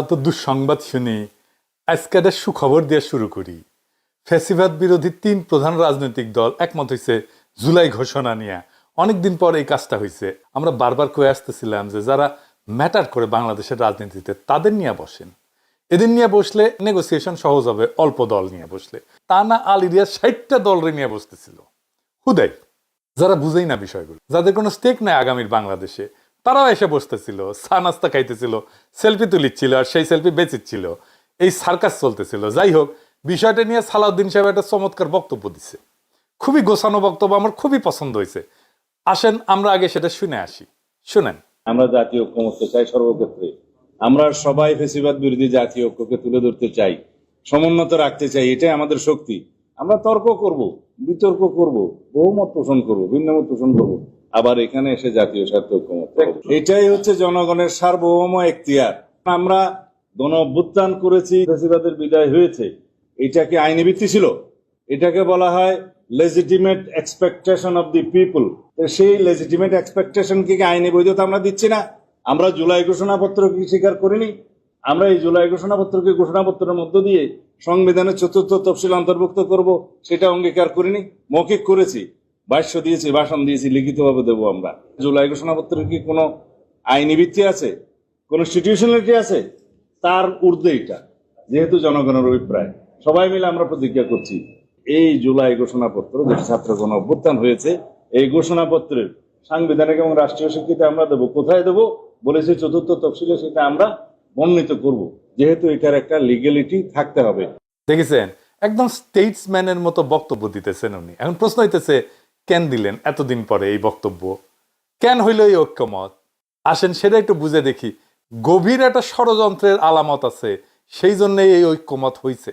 তো দুঃসংবাদ শুনি আজকে একটা সুখবর দিয়ে শুরু করি। ফ্যাসিবাদ বিরোধী তিন প্রধান রাজনৈতিক দল একমত হয়েছে জুলাই ঘোষণা নিয়ে। অনেকদিন পর এই কাজটা হয়েছে আমরা বারবার কয়ে আসতেছিলাম যে যারা ম্যাটার করে বাংলাদেশের রাজনীতিতে, তাদের নিয়ে বসেন। এদের নিয়ে বসলে নেগোসিয়েশন সহজ হবে, অল্প দল নিয়ে বসলে। তা না আল ইরিয়া ষাটটা দলরে নিয়ে বসতেছিল। হুদাই, যারা বুঝেই না বিষয়গুলো। যাদের কোনো স্টেক নাই আগামীর বাংলাদেশে। তারাও এসে বসতেছিল চা নাস্তা খাইতেছিল সেলফি তুলিচ্ছিল আর সেই সেলফি বেচিচ্ছিল। এই সার্কাস চলতেছিল। যাই হোক, বিষয়টা নিয়ে সালাউদ্দিন সাহেব একটা চমৎকার বক্তব্য দিছে। খুবই গোছানো বক্তব্য, আমার খুবই পছন্দ হয়েছে। আসেন, আমরা আগে সেটা শুনে আসি। শুনেন। আমরা জাতীয় ঐক্যমত্য চাই সর্বক্ষেত্রে। আমরা সবাই ফেসিবাদ বিরোধী জাতীয় ঐক্যকে তুলে ধরতে চাই, সমুন্নত রাখতে চাই, এটাই আমাদের শক্তি। আমরা তর্ক করব, বিতর্ক করব, বহুমত পোষণ করব, ভিন্নমত পোষণ করব। আবার এখানে এসে জাতীয় স্বার্থ ঐক্যমত এটাই হচ্ছে জনগণের সার্বভৌম এখতিয়ার। আমরা গণ অভ্যুত্থান করেছি ফেসিবাদের বিদায় হয়েছে এটা কি আইনি ভিত্তি ছিল। এটাকে বলা হয় legitimate expectation of the people সেই লেজিটিমেট এক্সপেকটেশন কি আইনি বৈধতা আমরা দিচ্ছি না? আমরা জুলাই ঘোষণাপত্র কি স্বীকার করিনি? আমরা এই জুলাই ঘোষণাপত্রকে ঘোষণাপত্রের মধ্য দিয়ে সংবিধানের চতুর্থ তফসিল অন্তর্ভুক্ত করব সেটা অঙ্গীকার করিনি। মৌখিক করেছি। ভাষ্য দিয়েছি, ভাষণ দিয়েছি, লিখিতভাবে দেবো আমরা। জুলাই ঘোষণাপত্রের কি কোনো আইনি ভিত্তি আছে? কনস্টিটিউশনালিটি আছে? তার ঊর্ধ্বে এটা, যেহেতু জনগণের অভিপ্রায়। সবাই মিলে আমরা প্রতিজ্ঞা করছি, এই জুলাই ঘোষণাপত্র যেটি ছাত্র গণ অভ্যুত্থান হয়েছে, এই ঘোষণাপত্রের সাংবিধানিক এবং রাষ্ট্রীয় স্বীকৃতি আমরা দেবো, কোথায় দেবো? বলেছি চতুর্থ তফসিলে, সেটা আমরা বর্ণিত করব, যেহেতু এটার একটা লিগেলিটি থাকতে হবে। দেখেছেন? একদম স্টেটসম্যানের মতো বক্তব্য দিতেছেন উনি। এখন প্রশ্ন হইতেছে কেন দিলেন? এতদিন পরে এই বক্তব্য। কেন হইল এই ঐক্যমত? আসেন সেটা একটু বুঝে দেখি। গভীর একটা ষড়যন্ত্রের আলামত আছে, সেই জন্যই এই ঐক্যমত হইছে।